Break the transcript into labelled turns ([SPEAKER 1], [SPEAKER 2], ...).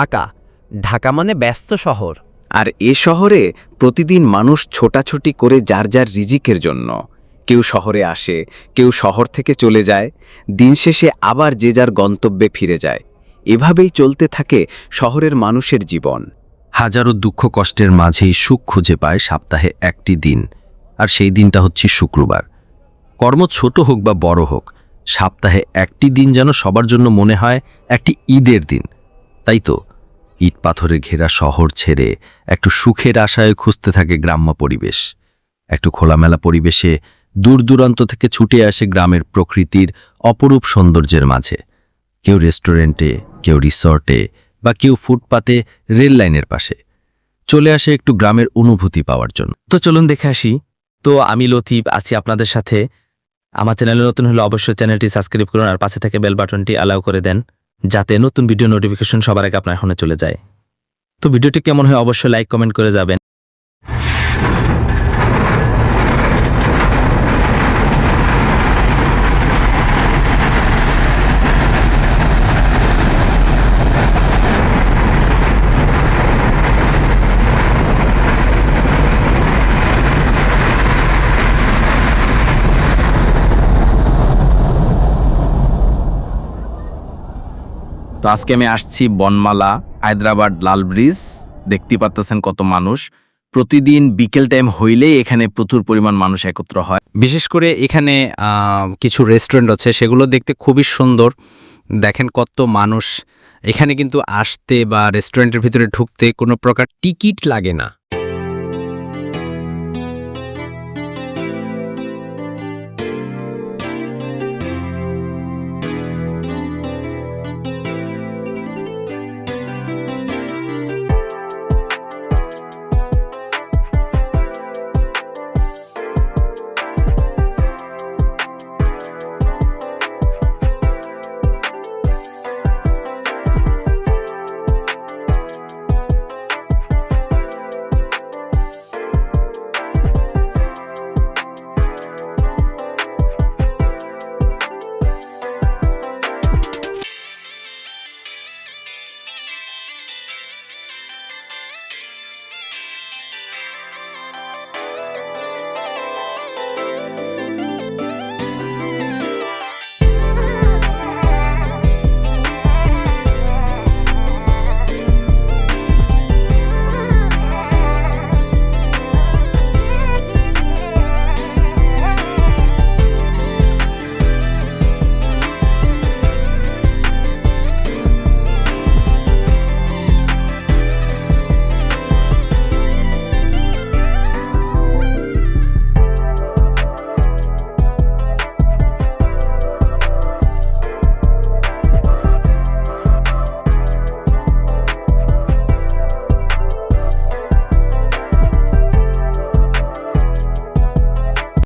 [SPEAKER 1] ঢাকা। ঢাকা মানে ব্যস্ত শহর।
[SPEAKER 2] আর এ শহরে প্রতিদিন মানুষ ছোটাছুটি করে যার যার রিজিকের জন্য। কেউ শহরে আসে কেউ শহর থেকে চলে যায় দিন শেষে আবার যে যার গন্তব্যে ফিরে যায়। এভাবেই চলতে থাকে শহরের মানুষের জীবন।
[SPEAKER 3] হাজারো দুঃখ কষ্টের মাঝেই সুখ খুঁজে পায় সপ্তাহে একটি দিন আর সেই দিনটা হচ্ছে শুক্রবার। কর্ম ছোট হোক বা বড় হোক সপ্তাহে একটি দিন যেন সবার জন্য মনে হয় একটি ঈদের দিন। তাই তো? ইট পাথরে ঘেরা শহর ছেড়ে একটু সুখের আশায় খুঁজতে থাকে গ্রাম্য পরিবেশ। একটু খোলামেলা পরিবেশে দূর দূরান্ত থেকে ছুটে আসে গ্রামের প্রকৃতির অপরূপ সৌন্দর্যের মাঝে। কেউ রেস্টুরেন্টে, কেউ রিসর্টে বা কেউ ফুটপাতে রেল লাইনের পাশে। চলে আসে একটু গ্রামের অনুভূতি পাওয়ার জন্য।
[SPEAKER 4] তো চলুন দেখে আসি। তো আমি লতিফ, আছি আপনাদের সাথে। আমার চ্যানেলে নতুন হলে অবশ্যই চ্যানেলটি সাবস্ক্রাইব করুন আর পাশে থেকে বেল বাটনটি অ্যালাউ করে দেন। যাতে নতুন ভিডিও নোটিফিকেশন সবার আগে আপনার ফোনে চলে যায়। তো ভিডিওটি কেমন হয় অবশ্যই লাইক কমেন্ট করে যাবেন। তো আজকে আমি আসছি বনমালা, হায়দ্রাবাদ লাল ব্রিজ। দেখতে পাচ্তেছেন কত মানুষ। প্রতিদিন বিকেল টাইম হইলেই এখানে প্রচুর পরিমাণ মানুষ একত্র হয়।
[SPEAKER 1] বিশেষ করে এখানে কিছু রেস্টুরেন্ট আছে, সেগুলো দেখতে খুবই সুন্দর। দেখেন কত মানুষ। এখানে কিন্তু আসতে বা রেস্টুরেন্টের ভিতরে ঢুকতে কোনো প্রকার টিকিট লাগে না।